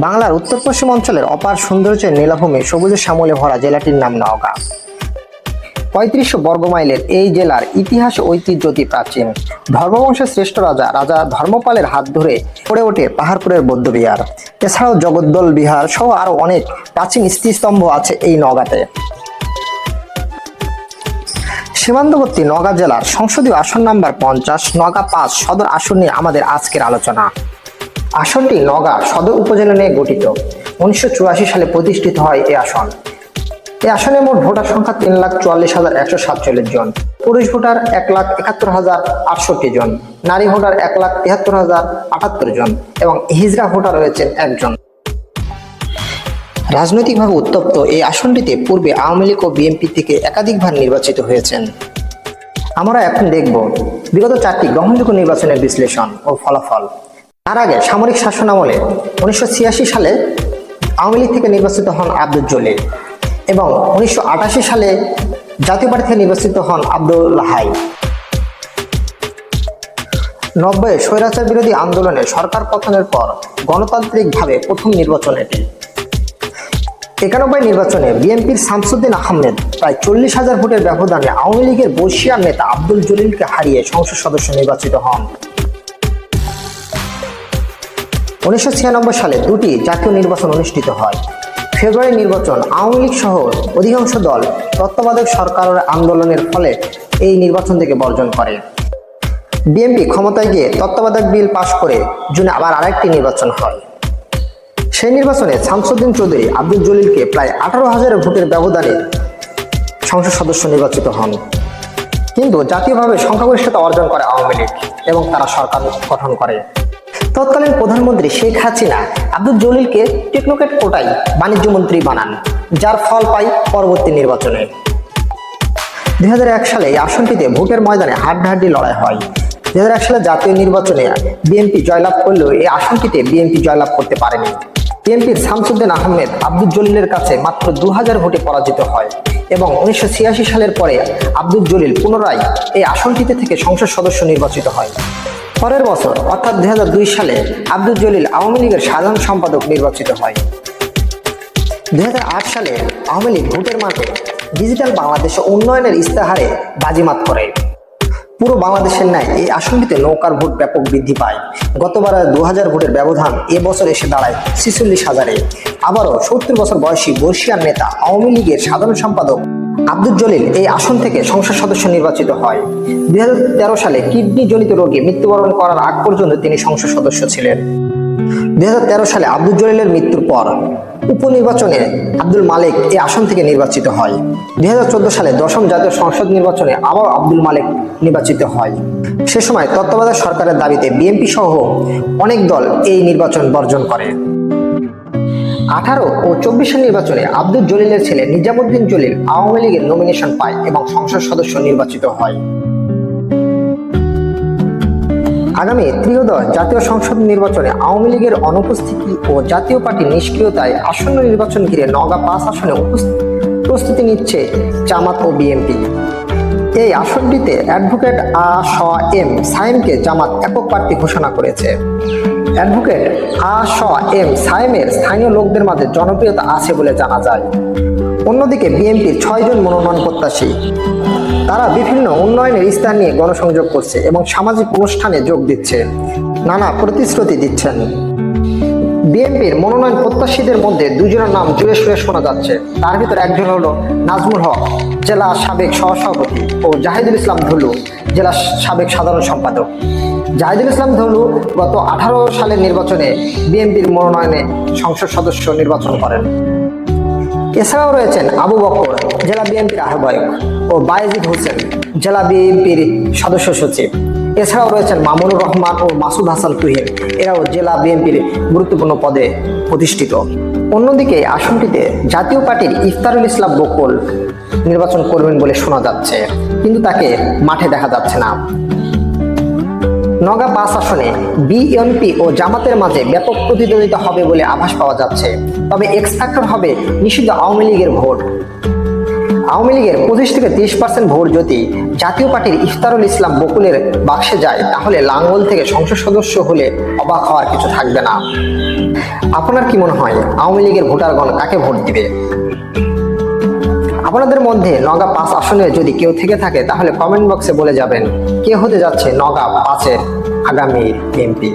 বাংলার উত্তর পশ্চিম অঞ্চলের অপার সৌন্দর্যের নীলাভূমি সবুজে শ্যামলে ভরা জেলাটির নাম নওগাঁ। পঁয়ত্রিশশো বর্গমাইলের এই জেলার ইতিহাস ঐতিহ্য অতি প্রাচীন। ধর্মবংশের শ্রেষ্ঠ রাজা রাজা ধর্মপালের হাত ধরে পড়ে ওঠে পাহাড়পুরের বৌদ্ধবিহার এছাড়াও জগদ্দল বিহার সহ আরও অনেক প্রাচীন স্মৃতিস্তম্ভ আছে এই নওগাঁতে। সীমান্তবর্তী নওগাঁ জেলার সংসদীয় আসন নাম্বার পঞ্চাশ, নওগাঁ পাঁচ সদর আসন নিয়ে আমাদের আজকের আলোচনা। আসনটি নওগাঁ সদর উপজেলা নিয়ে গঠিত। উনিশশো চুরাশি সালে প্রতিষ্ঠিত হয় এই আসন। এই আসনে মোট ভোটার সংখ্যা তিন লাখ চুয়াল্লিশ হাজার একশো সাতচল্লিশ জন। পুরুষ ভোটার এক লাখ একাত্তর হাজার আটষট্টি জন। নারী ভোটার এক লাখ তিয়াত্তর হাজার আটাত্তর জন এবং হিজড়া ভোটার রয়েছেন একজন। রাজনৈতিকভাবে উত্তপ্ত এই আসনটিতে পূর্বে আওয়ামী লীগ ও বিএনপি থেকে একাধিকবার নির্বাচিত হয়েছেন। আমরা এখন দেখব, বিগত চারটি গ্রহণযোগ্য নির্বাচনের বিশ্লেষণ ও ফলাফল। তার আগে সামরিক শাসন আমলে উনিশশো ছিয়াশি সালে আওয়ামী লীগ থেকে নির্বাচিত হন আব্দুল জলিল এবং উনিশশো আটাশি সালে জাতীয় পার্টি থেকে নির্বাচিত হন আব্দুল হাই। নব্বই স্বৈরাচার বিরোধী আন্দোলনে সরকার পতনের পর গণতান্ত্রিকভাবে প্রথম নির্বাচন এটি। একানব্বই নির্বাচনে বিএনপির শামসুদ্দিন আহমেদ প্রায় চল্লিশ হাজার ভোটের ব্যবধানে আওয়ামী লীগের বর্ষিয়ার নেতা আব্দুল জলিলকে হারিয়ে সংসদ সদস্য নির্বাচিত হন। উনিশশো ছিয়ানব্বই সালে দুটি জাতীয় নির্বাচন অনুষ্ঠিত হয়। ফেব্রুয়ারি নির্বাচন আওয়ামী লীগ সহ অধিকাংশ দল তত্ত্বাবধায়ক সরকারের আন্দোলনের ফলে এই নির্বাচন থেকে বর্জন করে। বিএনপি ক্ষমতায় গিয়ে তত্ত্বাবধায়ক বিল পাশ করে জুনে আবার আরেকটি নির্বাচন হয়। সেই নির্বাচনে শামসুদ্দিন চৌধুরী, আব্দুল জলিলকে প্রায় আঠারো হাজার ভোটের ব্যবধানে সংসদ সদস্য নির্বাচিত হন। কিন্তু জাতীয়ভাবে সংখ্যাগরিষ্ঠতা অর্জন করে আওয়ামী লীগ এবং তারা সরকার গঠন করে। তৎকালীন প্রধানমন্ত্রী শেখ হাসিনা আব্দুল জলিলকে টেকনোক্রেট কোটাই বাণিজ্য মন্ত্রী বানান, যার ফল পায় পরবর্তী নির্বাচনে। দুই হাজার এক সালে এই আসনটিতে ভোটের ময়দানে হাড্ডাহাড্ডি লড়াই হয়। দুই হাজার এক সালে জাতীয় নির্বাচনে বিএনপি জয়লাভ করলেও এই আসনটিতে বিএনপি জয়লাভ করতে পারেনি। বিএনপির শামসুদ্দিন আহমেদ আব্দুল জলিলের কাছে মাত্র দু হাজার ভোটে পরাজিত হয় এবং উনিশশো ছিয়াশি সালের পরে আব্দুল জলিল পুনরায় এই আসনটিতে থেকে সংসদ সদস্য নির্বাচিত হয়। পরের বছর, অর্থাৎ দুই হাজার দুই সালে আব্দুল জলিল আওয়ামী লীগের সাধারণ সম্পাদক নির্বাচিত হয়। দুই হাজার আট সালে আওয়ামী লীগ ভোটের মাঠে ডিজিটাল বাংলাদেশে উন্নয়নের ইস্তাহারে বাজিমাত করে। পুরো বাংলাদেশের ন্যায় এই আসনটিতে নৌকার ভোট ব্যাপক বৃদ্ধি পায়। গতবার দু হাজার ভোটের ব্যবধান এবছর এসে দাঁড়ায় ছিচল্লিশ হাজারে। আবারও সত্তর বছর বয়সী বর্ষিয়ার নেতা আওয়ামী লীগের সাধারণ সম্পাদক আব্দুল জলিল এই আসন থেকে সংসদ সদস্য নির্বাচিত হয়। দুই হাজার তেরো সালে কিডনি জনিত রোগে মৃত্যুবরণ করার আগ পর্যন্ত তিনি সংসদ সদস্য ছিলেন। দুই হাজার তেরো সালে আব্দুল জলিলের মৃত্যুর পর উপনির্বাচনে আব্দুল মালিক এই আসন থেকে নির্বাচিত হয়। দুই হাজার চোদ্দ সালে দশম জাতীয় সংসদ নির্বাচনে আবার আব্দুল মালিক নির্বাচিত হয়। সে সময় তত্ত্বাবধায়ক সরকারের দাবিতে বিএনপি সহ অনেক দল এই নির্বাচন বর্জন করে। আঠারো ও চব্বিশের নির্বাচনে আব্দুল জলিলের ছেলে নিজামুদ্দিন জলিল আওয়ামী লীগের নমিনেশন পায় এবং সংসদ সদস্য নির্বাচিত হয়। আগামী ত্রিয়োদশ জাতীয় সংসদ নির্বাচনে আওয়ামী লীগের অনুপস্থিতি ও জাতীয় পার্টির নিষ্ক্রিয়তায় আসন্ন নির্বাচন ঘিরে নগা পাঁচ আসনে প্রস্তুতি নিচ্ছে জামাত ও বিএনপি। এই আসনটিতে অ্যাডভোকেট আ স এম সাইমকে জামাত একক প্রার্থী ঘোষণা করেছে। অ্যাডভোকেট আ স এম সাইমের স্থানীয় লোকদের মাঝে জনপ্রিয়তা আছে বলে জানা যায়। অন্যদিকে বিএনপির ছয়জন মনোনয়ন প্রত্যাশী। তারা বিভিন্ন উন্নয়নের স্থান নিয়ে গণসংযোগ করছে এবং সামাজিক অনুষ্ঠানে যোগ দিচ্ছে। নানা প্রতিশ্রুতি দিচ্ছেন। বিএনপির মনোনয়ন প্রত্যাশীদের মধ্যে দুজনের নাম জুড়ে সুরে শোনা যাচ্ছে। তার ভিতর একজন হলো নাজমুল হক, জেলা সাবেক সহসভাপতি, ও জাহিদুল ইসলাম ধুলু, জেলা সাবেক সাধারণ সম্পাদক। জাহিদুল ইসলাম ধলু গত আঠারো সালের নির্বাচনে বিএনপির মনোনয়নে সংসদ সদস্য নির্বাচন করেন। এছাড়াও রয়েছেন আবু বকর, জেলা বিএনপির আহ্বায়ক, ও বায়েজিদ হোসেন, জেলা বিএনপির সদস্য সচিব। এছাড়াও রয়েছেন মামুনুর রহমান ও মাসুদ হাসান তুহিন। এরাও জেলা বিএনপির গুরুত্বপূর্ণ পদে প্রতিষ্ঠিত। অন্যদিকে আসনটিতে জাতীয় পার্টির ইফতারুল ইসলাম বকুল নির্বাচন করবেন বলে শোনা যাচ্ছে, কিন্তু তাকে মাঠে দেখা যাচ্ছে না। নগা পাঁচ আসনে বিএনপি ও জামাতের মাঝে ব্যাপক প্রতিদ্বন্দ্বিতা হবে বলে আভাস পাওয়া যাচ্ছে, তবে এক্স হবে নিষিদ্ধ আওয়ামী লীগের ভোট। আওয়ামী লীগের পঁচিশ থেকে তিরিশ পার্সেন্ট ভোট যদি জাতীয় পার্টির ইফতারুল ইসলাম বকুলের বাক্সে যায়, তাহলে লাঙ্গল থেকে সংসদ সদস্য হলে অবাক হওয়ার কিছু থাকবে না। আপনার কি মনে হয়, আওয়ামী লীগের ভোটারগণ কাকে ভোট দিবে? আপনাদের মধ্যে নগা পাঁচ আসনে যদি কেউ থেকে থাকে, তাহলে কমেন্ট বক্সে বলে যাবেন, কে হতে যাচ্ছে নগা পাঁচের আগামী এমপি?